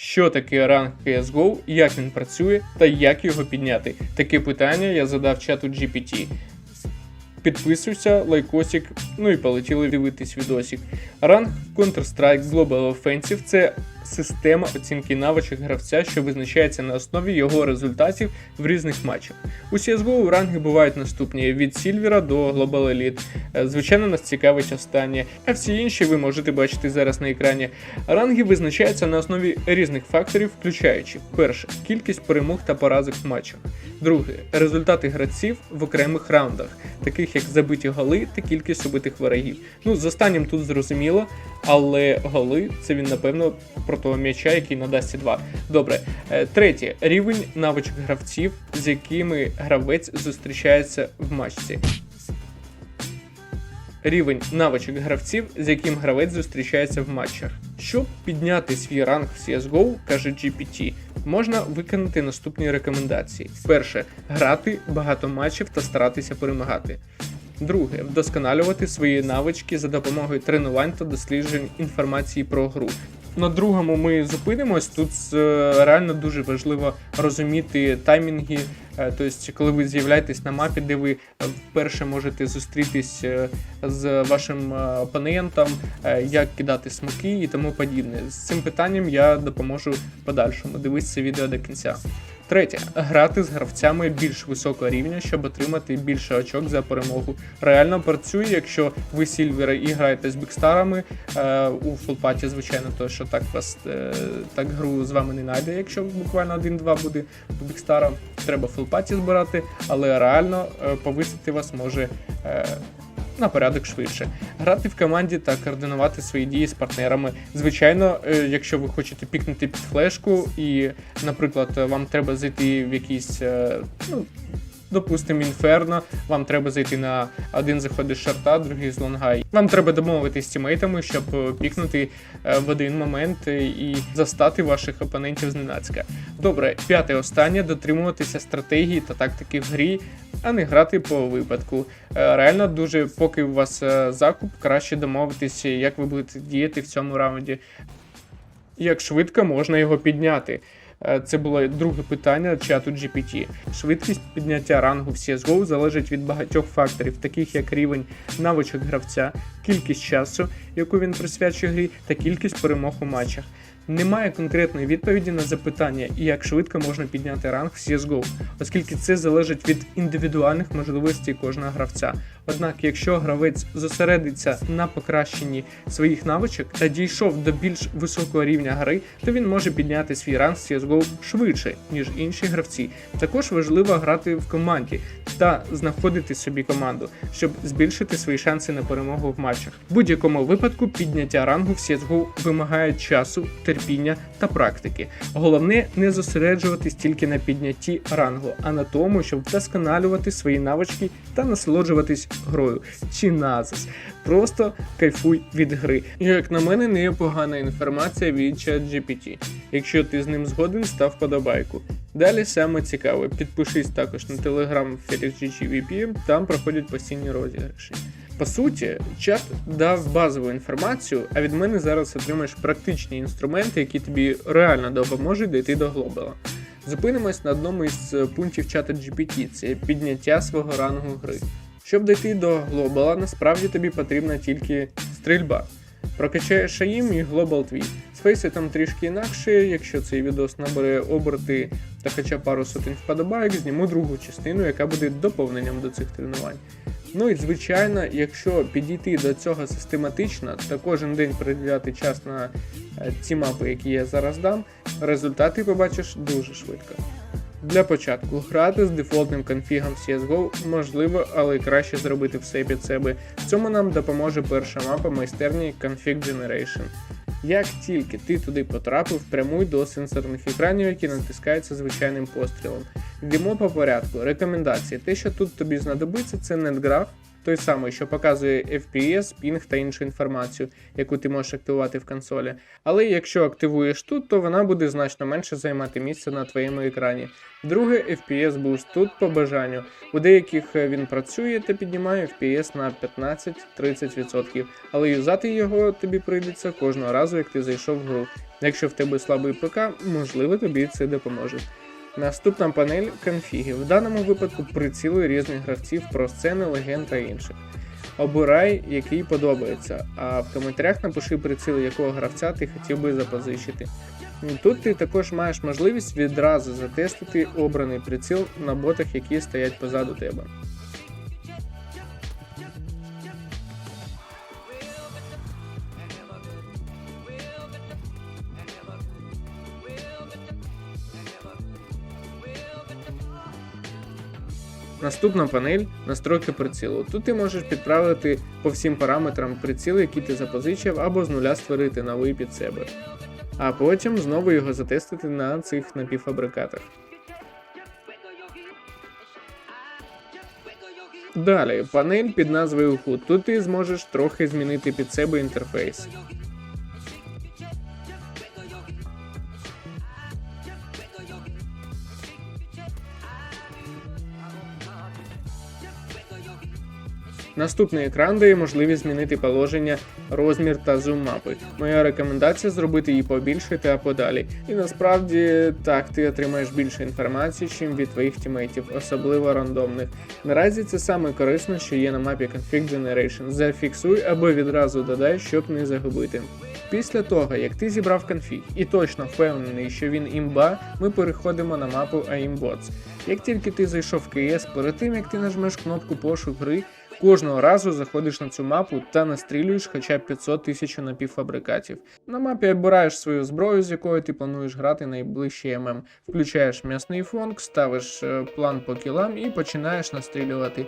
Що таке ранг CSGO, як він працює та як його підняти? Таке питання я задав чату GPT. Підписуйся, лайкосик, ну і полетіли дивитись відосик. Ранг Counter-Strike Global Offensive це система оцінки навичок гравця, що визначається на основі його результатів в різних матчах. У CSGO ранги бувають наступні: від Сільвера до Global Elite. Е, Звичайно, нас цікавить останнє, а всі інші ви можете бачити зараз на екрані. Ранги визначаються на основі різних факторів, включаючи перше кількість перемог та поразок в матчах. Друге результати гравців в окремих раундах, таких як забиті голи та кількість убитих ворогів. Ну, з останнім тут зрозуміло, але голи це він напевно про того м'яча, який надасть 2. Добре. Е, Третє рівень навичок гравців, з якими гравець зустрічається в матчі. Рівень навичок гравців, з яким гравець зустрічається в матчах. Щоб підняти свій ранг в CSGO, каже GPT, можна виконати наступні рекомендації: перше грати багато матчів та старатися перемагати. Друге вдосконалювати свої навички за допомогою тренувань та досліджень інформації про гру. На другому ми зупинимось. Тут е, реально дуже важливо розуміти таймінги. Е, Тобто, коли ви з'являєтесь на мапі, де ви е, вперше можете зустрітись е, з вашим опонентом, як кидати смоки і тому подібне. З цим питанням я допоможу подальшому. Дивись це відео до кінця. Третє грати з гравцями більш високого рівня, щоб отримати більше очок за перемогу. Реально працює, якщо ви сільвери і граєте з бікстарами е, у фулпаті, звичайно, то що так вас е, так гру з вами не знайде, якщо буквально 1-2 буде бікстара. Треба в фулпаті збирати, але реально е, повисити вас може. Е, на порядок швидше. Грати в команді та координувати свої дії з партнерами. Звичайно, е, якщо ви хочете пікнути під флешку, і, наприклад, вам треба зайти в якийсь, ну, допустимо, інферно, вам треба зайти на один заходить з шарта, другий з лонга. Вам треба домовитись з тімейтами, щоб е, пікнути е, в один момент е, і застати ваших опонентів зненацька. Добре, п'яте останнє дотримуватися стратегії та тактики в грі, а не грати по випадку. Реально, дуже поки у вас закуп, краще домовитися, як ви будете діяти в цьому раунді. Як швидко можна його підняти? Е, Це було друге питання чату GPT. Швидкість підняття рангу в CSGO залежить від багатьох факторів, таких як рівень навичок гравця, кількість часу, яку він присвячує грі, та кількість перемог у матчах. Немає конкретної відповіді на запитання, як швидко можна підняти ранг в CSGO, оскільки це залежить від індивідуальних можливостей кожного гравця. Однак, якщо гравець зосередиться на покращенні своїх навичок та дійшов до більш високого рівня гри, то він може підняти свій ранг в CSGO швидше, ніж інші гравці. Також важливо грати в команді та знаходити собі команду, щоб збільшити свої шанси на перемогу в матчах. В будь-якому випадку підняття рангу в CSGO вимагає часу, терпіння та практики. Головне не зосереджуватись тільки на піднятті рангу, а на тому, щоб вдосконалювати свої навички та насолоджуватись грою. Чи назис. Просто кайфуй від гри. Як на мене, не погана інформація від ChatGPT. Якщо ти з ним згоден, став подобайку. Далі саме цікаве, підпишись також на телеграм FelixGGVP, там проходять постійні розіграші. По суті, чат дав базову інформацію, а від мене зараз отримаєш практичні інструменти, які тобі реально допоможуть дійти до глобала. Зупинимось на одному із е, пунктів чата GPT це підняття свого рангу гри. Щоб дійти до глобала, насправді тобі потрібна тільки стрільба. Прокачаєш шаїм і глобал твій. Спейси там трішки інакше, якщо цей відос набере оберти та хоча пару сотень вподобайок, зніму другу частину, яка буде доповненням до цих тренувань. Ну і звичайно, якщо підійти до цього систематично та кожен день приділяти час на е, ці мапи, які я зараз дам, результати побачиш дуже швидко. Для початку грати з дефолтним конфігом CSGO можливо, але краще зробити все під себе. В цьому нам допоможе перша мапа майстерні Config Generation. Як тільки ти туди потрапив, прямуй до сенсорних екранів, які натискаються звичайним пострілом. Йдемо по порядку. Рекомендації. Те, що тут тобі знадобиться, це NetGraph, той самий, що показує FPS, пінг та іншу інформацію, яку ти можеш активувати в консолі. Але якщо активуєш тут, то вона буде значно менше займати місце на твоєму екрані. Друге, FPS Boost тут по бажанню. У деяких е, він працює та піднімає FPS на 15-30%, але юзати його тобі прийдеться кожного разу, як ти зайшов в гру. Якщо в тебе слабий ПК, можливо тобі це допоможе. Наступна панель конфіги. В даному випадку приціли різних гравців про сцени, легенд та інших. Обирай, який подобається, а в коментарях напиши приціл, якого гравця ти хотів би запозичити. Тут ти також маєш можливість відразу затестити обраний приціл на ботах, які стоять позаду тебе. Наступна панель настройки прицілу. Тут ти можеш підправити по всім параметрам приціл, які ти запозичив, або з нуля створити новий під себе. А потім знову його затестити на цих напівфабрикатах. Далі, панель під назвою HUD. Тут ти зможеш трохи змінити під себе інтерфейс. Наступний екран дає можливість змінити положення, розмір та зум мапи. Моя рекомендація зробити її побільше та подалі. І насправді так ти отримаєш більше інформації, чим від твоїх тімейтів, особливо рандомних. Наразі це саме корисно, що є на мапі Config Generation. Зафіксуй або відразу додай, щоб не загубити. Після того, як ти зібрав конфіг і точно впевнений, що він імба, ми переходимо на мапу AIMBOTS. Як тільки ти зайшов в КС, перед тим як ти нажмеш кнопку пошук гри, Кожного разу заходиш на цю мапу та настрілюєш хоча б 500 тисяч напівфабрикатів. На мапі обираєш свою зброю, з якою ти плануєш грати найближчий ММ. Включаєш м'ясний фонк, ставиш е, план по кілам і починаєш настрілювати.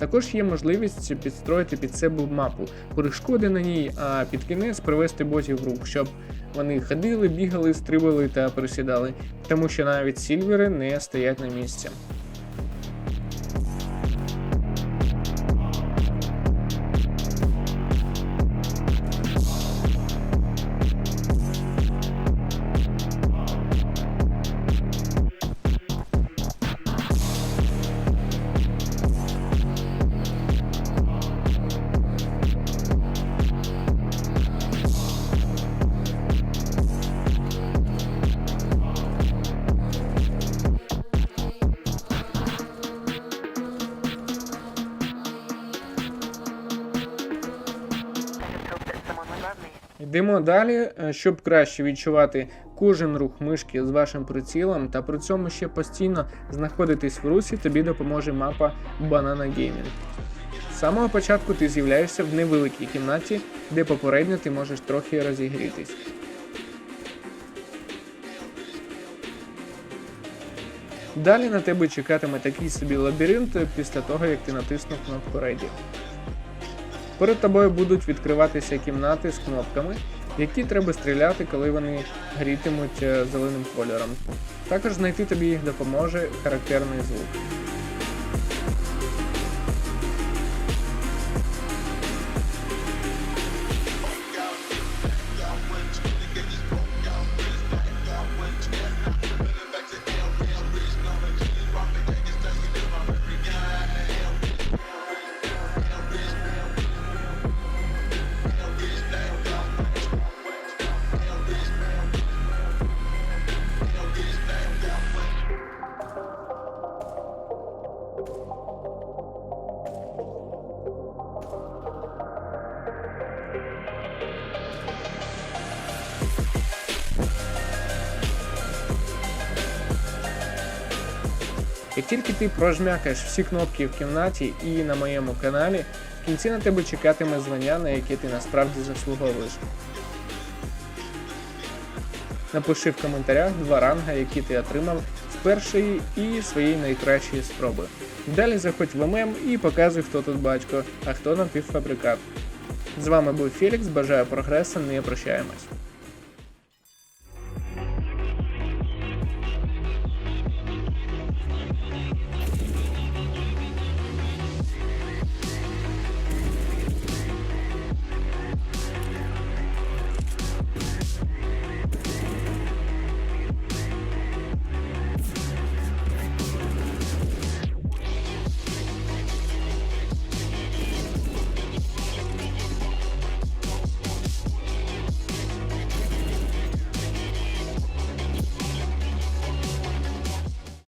Також є можливість підстроїти під себе мапу, перешкоди на ній, а під кінець привести ботів в рук, щоб вони ходили, бігали, стрибали та присідали, тому що навіть сільвери не стоять на місці. Йдемо далі, Е, щоб краще відчувати кожен рух мишки з вашим прицілом, та при цьому ще постійно знаходитись в русі, тобі допоможе мапа Banana Gaming. З самого початку ти з'являєшся в невеликій кімнаті, де попередньо ти можеш трохи розігрітись. Далі на тебе чекатиме такий собі лабіринт після того, як ти натиснув кнопку Ready. Перед тобою будуть відкриватися кімнати з кнопками, які треба стріляти, коли вони грітимуть е, зеленим кольором. Також знайти тобі їх допоможе характерний звук. Як тільки ти прожмякаєш всі кнопки в кімнаті і на моєму каналі, в кінці на тебе чекатиме звання, на яке ти насправді заслуговуєш. Напиши в коментарях два ранга, які ти отримав з першої і своєї найкращої спроби. Далі заходь в ММ і показуй, хто тут батько, а хто напівфабрикат. З вами був Фелікс, бажаю прогресу, не прощаємось.